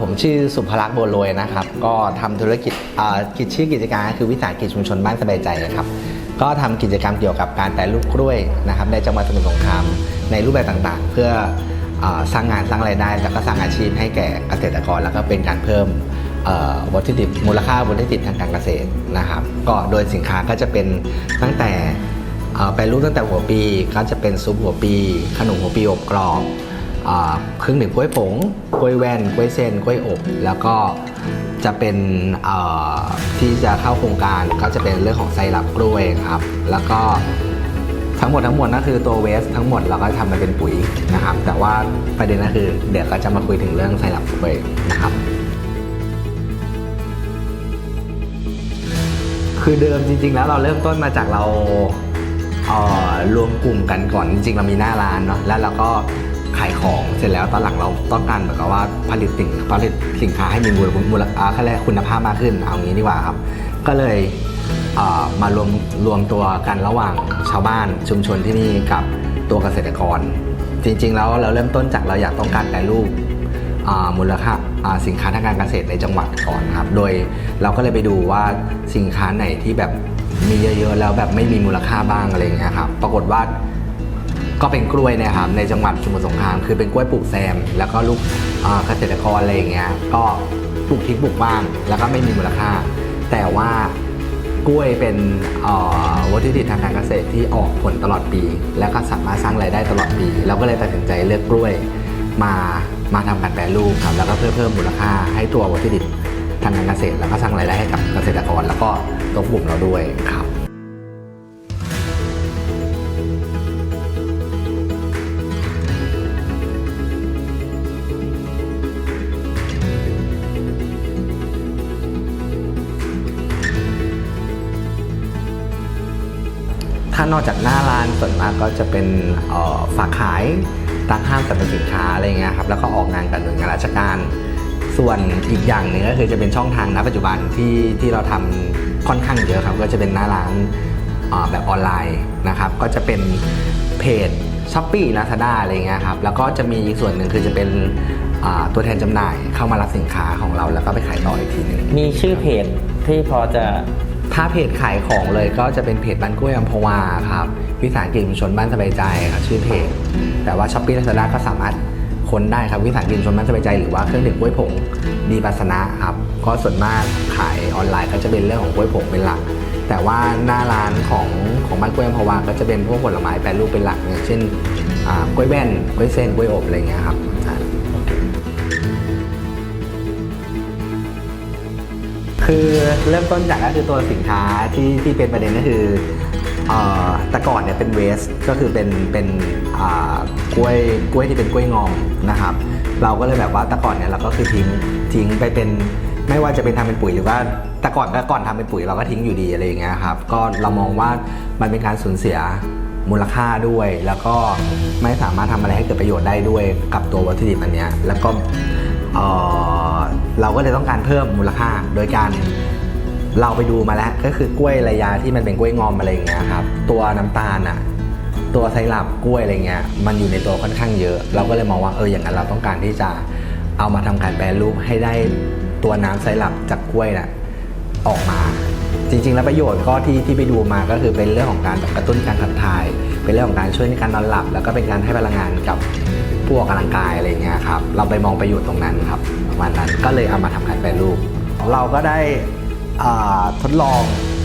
ผมชื่อสุภลักษณ์โบวรวยนะครับ ก็ทำธุรกิจอากิจชื่อกิจการคือวิสาหกิจชุมชนบ้านสบายใจครับ ก็ทำกิจกรรมเกี่ยวกับการแปรรูปกล้วยนะครับในจังหวัดสมุทรสงครามในรูปแบบต่างๆ เพื่ออสร้างงานสร้างรายได้ แล้วก็สร้างอาชีพให้แก่เกษตรกร แล้วก็เป็นการเพิ่มเอ่อวัตถุดิบมูลค่าวัตถุดิบทางการเกษตรนะครับ ก็โดยสินค้าก็จะเป็นตั้งแต่เอ่อแปรรูปตั้งแต่หัวปีก็จะเป็นซุปหัวปี ขนมหัวปีอบกรอบ เครื่องดื่มกล้วยผงกล้วยแว่นกล้วยเส้นกล้วยอบ แล้วก็จะเป็นที่จะเข้าโครงการก็จะเป็นเรื่องของไซรัปกล้วยครับ แล้วก็ทั้งหมดทั้งมวลนั่นคือตัวเวสทั้งหมดเราก็ทำมาเป็นปุ๋ยนะครับ แต่ว่าประเด็นก็คือเดี๋ยวก็จะมาคุยถึงเรื่องไซรัปกล้วยนะครับคือเดิมจริง ๆ แล้วเราเริ่มต้นมาจากเราเรวมกลุ่มกันก่อนจริง ๆ เรามีหน้าร้านเนาะแล้วเราก็ ขายของเสร็จแล้วตอนหลังเราต้องการเหมือนกับว่าผลิตสินผลิตสินค้าให้มีมูลมูลค่าเขาเรียกคุณภาพมากขึ้น เอางี้ดีกว่าครับ ก็เลยเมารวมรวมตัวกันระหว่างชาวบ้านชุมชนที่นี่กับตัวเกษตรกร จริง ๆ แล้วเราเริ่มต้นจากเราอยากต้องการแปรรูปมูลค่าอ่าสินค้าทางการเกษตรในจังหวัดก่อนครับ โดยเราก็เลยไปดูว่าสินค้าไหนที่แบบมีเยอะๆแล้วแบบไม่มีมูลค่าบ้างอะไรอย่างเงี้ยครับ ปรากฏว่า ก็เป็นกล้วยนะครับในจังหวัดสมุทรสงครามคือเป็นกล้วยปลูกแซม แล้วก็ลูกเกษตรกรอะไรอย่างเงี้ยก็ปลูกทิ้งปลูกบ้างแล้วก็ไม่มีมูลค่า แต่ว่ากล้วยเป็นวัตถุดิบทางการเกษตรที่ออกผลตลอดปี และก็สามารถสร้างรายได้ตลอดปี เราก็เลยตัดสินใจเลือกกล้วยมามาทำการแปรรูปครับแล้วก็เพื่อเพิ่มมูลค่าให้ตัววัตถุดิบทางการเกษตร แล้วก็สร้างรายได้ให้กับเกษตรกร แล้วก็ตัวกลุ่มเราด้วยครับานอกจากหน้าร้านส่วนมากก็จะเป็นฝากขายตามห้างสรรพสินค้าอะไรเงี้ยครับแล้วก็ออกงานกับหน่วยงานราชการ ส่วนอีกอย่างหนึ่งก็คือจะเป็นช่องทางณปัจจุบันที่ที่เราทำค่อนข้างเยอะครับก็จะเป็นหน้าร้านแบบออนไลน์นะครับก็จะเป็นเพจช้อปปี้ลาซาด้าอะไรเงี้ยครับแล้วก็จะมีอีกส่วนหนึ่งคือจะเป็นตัวแทนจำหน่ายเข้ามารับสินค้าของเราแล้วก็ไปขายต่ออีกทีหนึ่งมีชื่อเพจที่พอจะ ถ้าเพจขายของเลยก็จะเป็นเพจบ้านกล้วยอัมพวาครับวิสาหกิจชุมชนบ้านสบายใจครับชื่อเพจ แต่ว่าช้อปปี้ลาซาด้าก็สามารถค้นได้ครับวิสาหกิจชุมชนบ้านสบายใจ หรือว่าเครื่องดื่มกล้วยผงดีปัสนะครับก็ส่วนมากขายออนไลน์ก็จะเป็นเรื่องของกล้วยผงเป็นหลัก แต่ว่าหน้าร้านของของบ้านกล้วยอัมพวาก็จะเป็นพวกผลไม้แปรรูปเป็นหลักอย่างเช่นกล้วยแว่นกล้วยเส้นกล้วยอบอะไรเงี้ยครับ คือเริ่มต้นจากก็คือตัวสินค้าที่ที่เป็นประเด็นก็คือเอ่อแต่ก่อนเนี่ยเป็นเวสก็คือเป็นเป็นกล้วยกล้วยที่เป็นกล้วยงอมนะครับ เราก็เลยแบบว่าแต่ก่อนเนี่ยเราก็คือทิ้งทิ้งไปเป็นไม่ว่าจะเป็นทำเป็นปุ๋ยหรือว่าแต่ก่อนก็ก่อนทำเป็นปุ๋ยเราก็ทิ้งอยู่ดีอะไรอย่างเงี้ยครับก็เรามองว่ามันเป็นการสูญเสียมูลค่าด้วย แล้วก็ไม่สามารถทำอะไรให้เกิดประโยชน์ได้ด้วยกับตัววัตถุดิบอันเนี้ยแล้วก็ เอ่อเราก็เลยต้องการเพิ่มมูลค่า โดยการเราไปดูมาแล้วก็คือกล้วยระยะที่มันเป็นกล้วยงอมอะไรอย่างเงี้ยครับตัวน้ำตาลอะตัวไซรัปกล้วยอะไรเงี้ยมันอยู่ในตัวค่อนข้างเยอะ เราก็เลยมองว่าเอออย่างนั้นเราต้องการที่จะเอามาทำการแปรรูปให้ได้ตัวน้ำไซรัปจากกล้วยน่ะออกมาจริงๆ แล้วประโยชน์ก็ที่ที่ไปดูมาก็คือเป็นเรื่องของการแบบกระตุ้นการขับถ่าย เป็นเรื่องของการช่วยในการนอนหลับ แล้วก็เป็นการให้พลังงานกับ ผู้ออกกำลังกายอะไรเงี้ยครับ เราไปมองประโยชน์ตรงนั้นครับประมาณนั้นก็เลยเอามาทำการแปรรูป เราก็ได้ทดลอง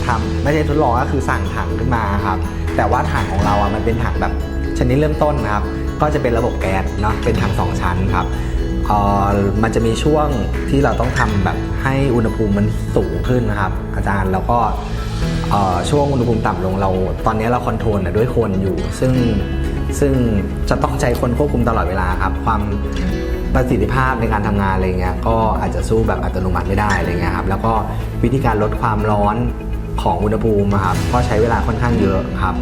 ทำไม่ใช่ทดลองก็คือสั่งถังขึ้นมาครับ แต่ว่าถังของเราอะมันเป็นถังแบบชนิดเริ่มต้นนะครับ ก็จะเป็นระบบแก๊สเนาะเป็นถังสองชั้นครับอ่อมันจะมีช่วงที่เราต้องทำแบบให้อุณหภูมิมันสูงขึ้นนะครับ อาจารย์แล้วก็ช่วงอุณหภูมิต่ำลงเรา ตอนนี้เราคอนโทรลด้วยคนอยู่ ซึ่ง ซึ่งจะต้องใช้คนควบคุมตลอดเวลาครับ ความประสิทธิภาพในการทำงานอะไรเงี้ยก็อาจจะสู้แบบอัตโนมัติไม่ได้อะไรเงี้ยครับแล้วก็วิธีการลดความร้อนของอุณหภูมิครับก็ใช้เวลาค่อนข้างเยอะครับ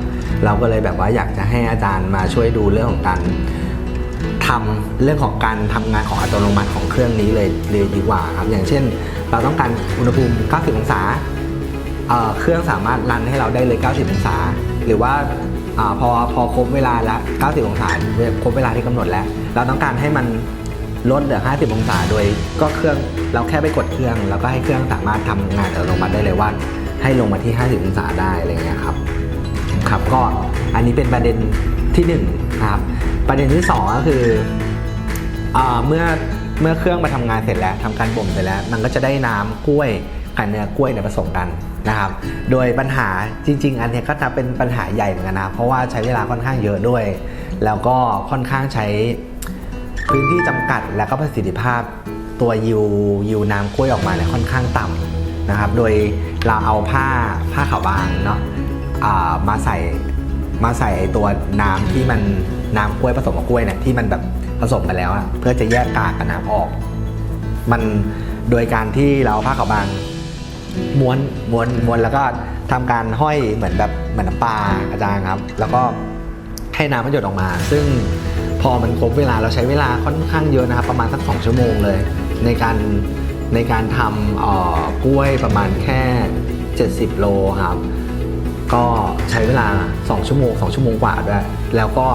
เราก็เลยแบบว่าอยากจะให้อาจารย์มาช่วยดูเรื่องของการทำเรื่องของการทำงานของอัตโนมัติของเครื่องนี้เลยเลยดีกว่าครับ อย่างเช่น เราต้องการอุณหภูมิ 90 องศาเเครื่องสามารถรันให้เราได้เลย 90 องศา หรือว่า อาพอพอครบเวลาล้ว90 องศาครบเวลาที่กำหนดแล้ว เราต้องการให้มันลดเหลือ 50 องศาโดยก็เครื่องเราแค่ไปกดเครื่อง แล้วก็ให้เครื่องสามารถทำงานอัตโนมัติได้เลยว่า ให้ลงมาที่ 50 องศาได้อะไรเงี้ยครับครับก็อันนี้เป็นประเด็นที่หนึ่งครับประเด็นที่สองก็คืออเมื่อเมื่อเครื่องมาทำงานเสร็จแล้วทำการบ่มเสร็จแล้ว มันก็จะได้น้ำกล้วย กับเนื้อกล้วยเนี่ยผสมกันนะครับ โดยปัญหาจริง ๆ อันเนี้ยก็จะเป็นปัญหาใหญ่เหมือนกันนะ เพราะว่าใช้เวลาค่อนข้างเยอะด้วย แล้วก็ค่อนข้างใช้พื้นที่จำกัดและก็ประสิทธิภาพตัวยิวยิวน้ำกล้วยออกมาเนี่ยค่อนข้างต่ำนะครับ โดยเราเอาผ้าผ้าขาวบางเนาะมาใส่มาใส่ไอตัวน้ำที่มันน้ำกล้วยผสมกับกล้วยเนี่ยที่มันแบบผสมกันแล้วอะเพื่อจะแยกกากกับน้ำออก มันโดยการที่เราผ้าขาวบาง ม้วนม้วนม้วนแล้วก็ทำการห้อยเหมือนแบบเหมือนน้ำปลาอาจารย์ครับ แล้วก็ให้น้ำมันหยดออกมา ซึ่งพอมันครบเวลาเราใช้เวลาค่อนข้างเยอะนะครับ ประมาณสักสองชั่วโมงเลย ในการในการทำอ่อกล้วยประมาณแค่ 70 โลครับ ก็ใช้เวลา 2 ชั่วโมง 2 ชั่วโมงกว่าด้วย แล้วก็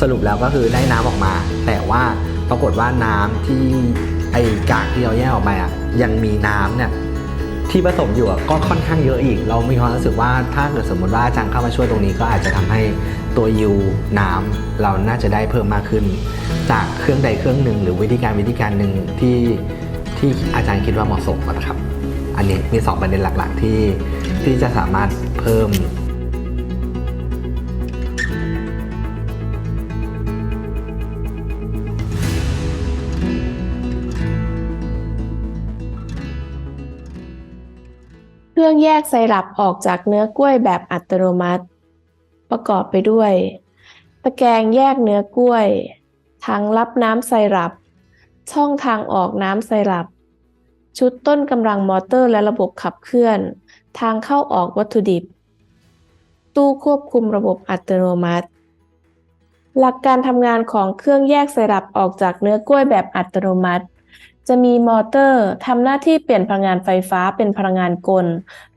สรุปแล้วก็คือได้น้ำออกมา แต่ว่าปรากฏว่าน้ำที่ไอกากที่เราแยกออกไปอะยังมีน้ำเนี่ย ที่ผสมอยู่ก็ค่อนข้างเยอะอีก เรามีความรู้สึกว่าถ้าเกิดสมมติว่าอาจารย์เข้ามาช่วยตรงนี้ก็อาจจะทำให้ตัวยูน้ำเราน่าจะได้เพิ่มมากขึ้น จากเครื่องใดเครื่องหนึ่ง หรือวิธีการวิธีการหนึ่งที่ที่อาจารย์คิดว่าเหมาะสมนะครับ อันนี้มีสองประเด็นหลักๆที่ที่จะสามารถเพิ่ม แยกไซรัปออกจากเนื้อกล้วยแบบอัตโนมัติ ประกอบไปด้วย ตะแกรงแยกเนื้อกล้วยถังรับน้ำไซรัป ช่องทางออกน้ำไซรัป ชุดต้นกำลังมอเตอร์และระบบขับเคลื่อน ทางเข้าออกวัตถุดิบ ตู้ควบคุมระบบอัตโนมัติ หลักการทำงานของเครื่องแยกไซรัปออกจากเนื้อกล้วยแบบอัตโนมัติ จะมีมอเตอร์ทำหน้าที่เปลี่ยนพลังงานไฟฟ้าเป็นพลังงานกล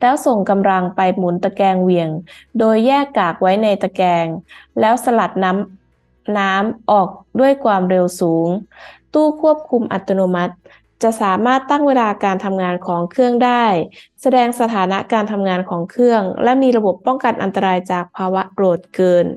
แล้วส่งกำลังไปหมุนตะแกรงเวียง โดยแยกกากไว้ในตะแกรงแล้วสลัดน้ำน้ำออกด้วยความเร็วสูง ตู้ควบคุมอัตโนมัติ จะสามารถตั้งเวลาการทำงานของเครื่องได้ แสดงสถานะการทำงานของเครื่อง และมีระบบป้องกันอันตรายจากภาวะโกรธเกิน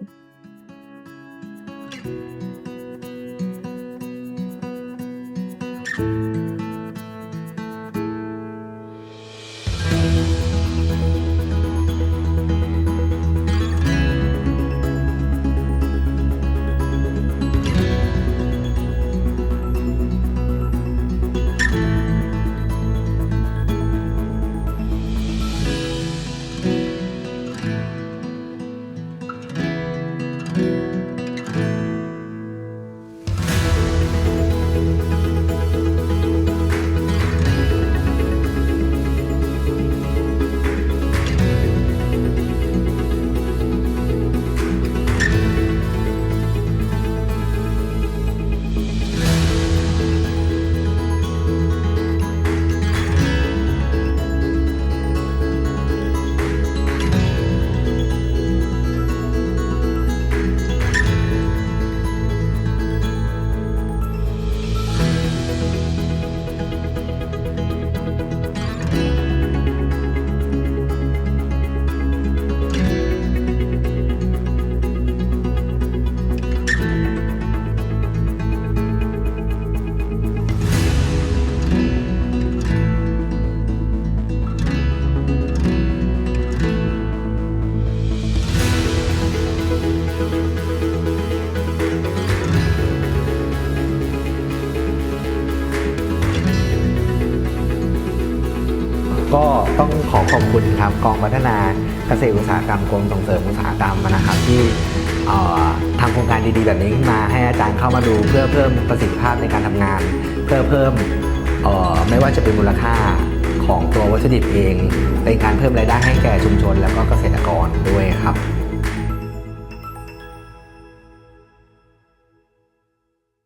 ต้องขอขอบคุณครับกองพัฒนาเกษตรอุตสาหกรรมกรมส่งเสริมอุตสาหกรรมนะครับที่ทำโครงการดีๆ แบบนี้ขึ้นมาให้อาจารย์เข้ามาดูเพื่อเพิ่มประสิทธิภาพในการทำงาน เพื่อเพิ่มไม่ว่าจะเป็นมูลค่าของตัววัตถุดิบเอง เป็นการเพิ่มรายได้ให้แก่ชุมชน แล้วก็เกษตรกรด้วยครับ